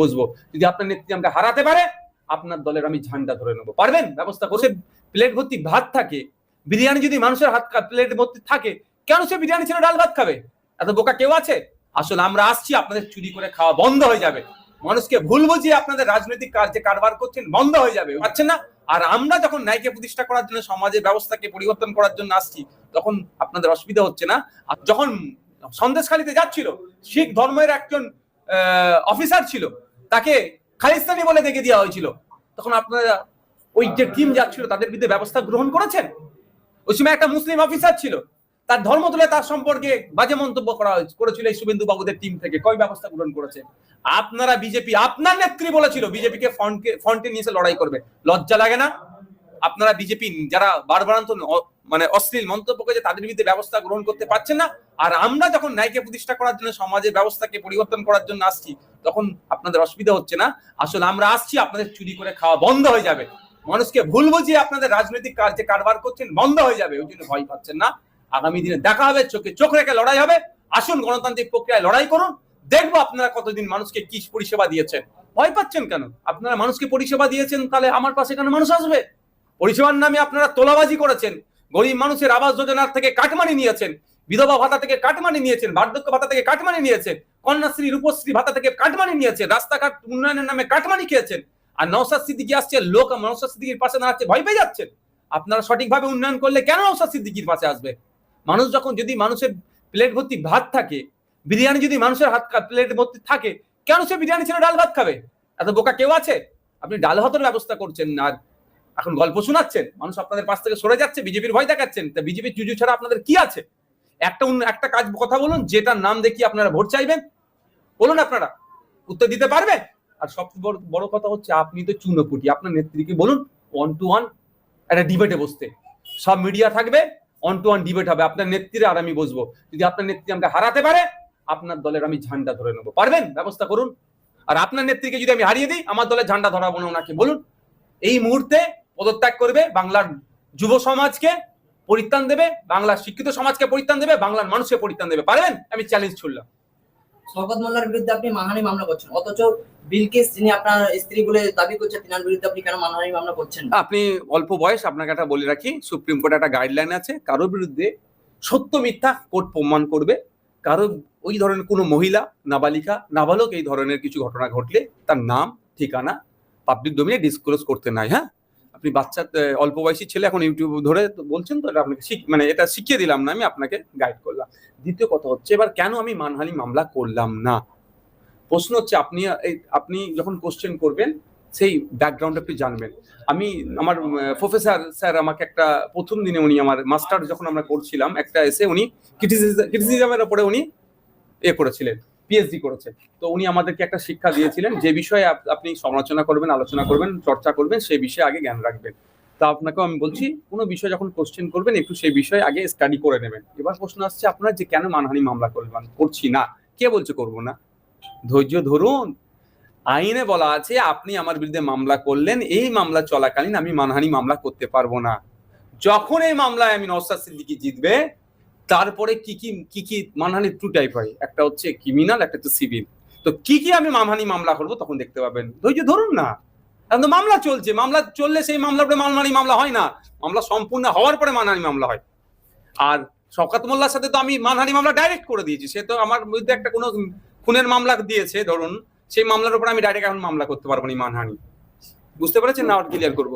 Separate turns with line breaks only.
বসবো? যদি আপনার নেত্রী আমাকে হারাতে পারে আপনার দলের আমি ঝান্ডা ধরে নেব। পারবেন? ব্যবস্থা করছে প্লেট ভর্তি ভাত থাকে। বিরিয়ানি যদি মানুষের হাত প্লেট ভর্তি থাকে কেন সে বিরিয়ানি ছিল ডাল ভাত খাবে? এত বোকা কেউ আছে? আসলে আমরা আসছি আপনাদের চুরি করে খাওয়া বন্ধ হয়ে যাবে। মানুষকে ভুল বুঝিয়ে আপনাদের রাজনৈতিক কাজ যে কারবার করছেন বন্ধ হয়ে যাবে। পাচ্ছেন না? আর আমরা যখন ন্যায়কে প্রতিষ্ঠা করার জন্য সমাজের ব্যবস্থাকে পরিবর্তন করার জন্য আসছি তখন আপনাদের অসুবিধা হচ্ছে না? আর যখন সন্দেশখালিতে যাচ্ছিল শিখ ধর্মের একজন অফিসার ছিল তাকে খালিস্তানি বলে দেখে দেওয়া হয়েছিল। তখন আপনারা ওই যে টিম যাচ্ছিল, তাদের বিরুদ্ধে ব্যবস্থা গ্রহণ করেছেন? ওই সময় একটা মুসলিম অফিসার ছিল, তার ধর্ম তুলে তার সম্পর্কে বাজে মন্তব্য করা করেছিল এই শুভেন্দু বাবুদের টিম থেকে কয় ব্যবস্থা গ্রহণ করেছে? আপনারা বিজেপি, আপনার নেত্রী বলেছিল, বিজেপিকে ফ্রন্টকে ফ্রন্টে নিয়ে এসে লড়াই করবে। লজ্জা লাগে না? আপনারা বিজেপি যারা বারবারান্ত মানে অশ্লীল মন্তব্য করেছে তাদের বিরুদ্ধে ব্যবস্থা গ্রহণ করতে পারছেন না, আর আমরা যখন ন্যায়কে প্রতিষ্ঠা করার জন্য সমাজের ব্যবস্থাকে পরিবর্তন করার জন্য আসছি, তখন আপনাদের অসুবিধা হচ্ছে না। আসলে আমরা আসছি, আপনাদের চুরি করে খাওয়া বন্ধ হয়ে যাবে। মানুষকে ভুল বুঝিয়ে আপনাদের রাজনৈতিক কাজ যে কারবার করছেন, বন্ধ হয়ে যাবে। ওই জন্য ভয় পাচ্ছেন না। আগামী দিনে দেখা হবে, চোখে চোখ রেখে লড়াই হবে। আসুন, গণতান্ত্রিক প্রক্রিয়ায় লড়াই করুন। দেখব আপনারা কতদিন মানুষকে কি পরিষেবা দিয়েছেন। ভয় পাচ্ছেন কেন? আপনারা মানুষকে পরিষেবা দিয়েছেন, তাহলে আমার পাশে কেন মানুষ আসবে? পরিষেবার নামে আপনারা তোলাবাজি করেছেন, গরিব মানুষের আবাস যোজনার থেকে কাটমানি নিয়েছেন, বিধবা ভাতা থেকে কাটমানি নিয়েছেন, বার্ধক্য ভাতা থেকে কাটমানি নিয়েছেন, কন্যাশ্রী, রূপশ্রী ভাতা থেকে কাটমানি নিয়েছেন, রাস্তাঘাট উন্নয়নের নামে কাটমানি খেয়েছেন, আর নৌসাদ সিদ্দিকি আসছে, লোক নৌসাদ সিদ্দিকির পাশে দাঁড়াচ্ছে, ভয় পেয়ে যাচ্ছেন। আপনারা সঠিকভাবে উন্নয়ন করলে কেন নৌসাদ সিদ্দিকির পাশে আসবে? মানুষ যখন যদি মানুষের প্লেট ভর্তি ভাত থাকে, বিরিয়ানি যদি মানুষের হাত প্লেট ভর্তি থাকে, কেন সে বিরিয়ানি ছিল ডাল ভাত খাবে? এত বোকা কেউ আছে? আপনি ডাল ভাতের ব্যবস্থা করছেন না। এখন গল্প শোনাচ্ছেন, মানুষ আপনাদের পাশ থেকে সরে যাচ্ছে, বিজেপির ভয় দেখাচ্ছেন, তা বিজেপি চুজু ছাড়া আপনাদের কি আছে? একটা একটা কাজ, কথা বলুন, যেটার নাম দেখি আপনারা ভোট চাইবেন। বলুন আপনারা, উত্তর দিতে পারবেন? আর সবচেয়ে বড় বড় কথা হচ্ছে, আপনি তো চুনোপুটি, আপনার নেত্রীকে বলুন ওয়ান টু ওয়ান একটা ডিবেটে বসতে। সব মিডিয়া থাকবে ওয়ান টু ওয়ান ডিবেট হবে, আপনার নেত্রীরা আর আমি বসবো। যদি আপনার নেত্রী আমাকে হারাতে পারে, আপনার দলের আমি ঝান্ডা ধরে নেব। পারবেন? ব্যবস্থা করুন। আর আপনার নেত্রীকে যদি আমি হারিয়ে দিই, আমার দলের ঝান্ডা ধরাবো না ওনাকে, বলুন। এই মুহূর্তে পদত্যাগ করবে বাংলার যুব সমাজকে পরিত্রাণ দেবে বাংলার শিক্ষিত সমাজকে পরিত্রাণ দেবে বাংলার মানুষকে পরিত্রাণ দেবে। পারবেন? আমি চ্যালেঞ্জ ছুড়লাম।
শওকত মোল্লার বিরুদ্ধে আপনি মানহানি মামলা করছেন অথচ বিলকিস যিনি আপনার স্ত্রী বলে দাবি করছে তিনার বিরুদ্ধে আপনি কেন মানহানি মামলা করছেন?
আপনি অল্প বয়স আপনাকে একটা বলে রাখি সুপ্রিম কোর্টে একটা গাইডলাইন আছে কারোর বিরুদ্ধে সত্য মিথ্যা কোর্ট প্রমাণ করবে। কারও ওই ধরনের কোনো মহিলা নাবালিকা নাবালক এই ধরনের কিছু ঘটনা ঘটলে তার নাম ঠিকানা পাবলিক ডোমিনে ডিসক্লোজ করতে নাই হ্যাঁ? আপনি বাচ্চা অল্প বয়সী ছেলে এখন ইউটিউব ধরে বলছেন তো আপনাকে মানে এটা শিখিয়ে দিলাম না, আমি আপনাকে গাইড করলাম। দ্বিতীয় কথা হচ্ছে, এবার কেন আমি মানহানি মামলা করলাম না? প্রশ্ন হচ্ছে, আপনি আপনি যখন কোশ্চেন করবেন, সেই ব্যাকগ্রাউন্ড আপনি জানবেন। আমি, আমার প্রফেসর স্যার আমাকে একটা, প্রথম দিনে উনি আমার মাস্টার যখন আমরা করছিলাম, একটা এসে উনি ক্রিটিসিজমের উপরে উনি এ করেছিলেন। পিএইচডি করেছে। তো উনি আমাদেরকে একটা শিক্ষা দিয়েছিলেন যে বিষয়ে আপনি সমালোচনা করবেন, আলোচনা করবেন, চর্চা করবেন, সেই বিষয়ে আগে জ্ঞান রাখবেন। তা আপনাকেও আমি বলছি, কোনো বিষয় যখন কোশ্চেন করবেন, একটু সেই বিষয়ে আগে স্টাডি করে নেবেন। এবার প্রশ্ন আসছে, আপনার যে কেন মানহানি মামলা করবেন, করছি না। কে বলছে করব না? ধৈর্য ধরুন। আইনে বলা আছে, আপনি আমার বিরুদ্ধে মামলা করলেন, এই মামলা চলাকালীন আমি মানহানি মামলা করতে পারব না। যখন এই মামলায় আমি নওসাদ সিদ্দিকি জিতবে তারপরে কি কি কি কি মানহানি টু টাইপ হয়? একটা হচ্ছে ক্রিমিনাল একটা হচ্ছে সিভিল তো কি কি আমি মানহানি মামলা করব তখন দেখতে পাবেন। ধৈর্য ধরুন না। এখন তো মামলা চলছে। মামলা চললে সেই মামলার উপরে মানহানি মামলা হয় না। মামলা সম্পূর্ণ হওয়ার পরে মানহানি মামলা হয়। আর শওকাত মোল্লার সাথে তো আমি মানহানি মামলা ডাইরেক্ট করে দিয়েছি। সে তো আমার বিরুদ্ধে একটা কোনো খুনের মামলা দিয়েছে, ধরুন। সেই মামলার উপর আমি ডাইরেক্ট এখন মামলা করতে পারব না মানহানি। বুঝতে পেরেছেন না? ক্লিয়ার করব।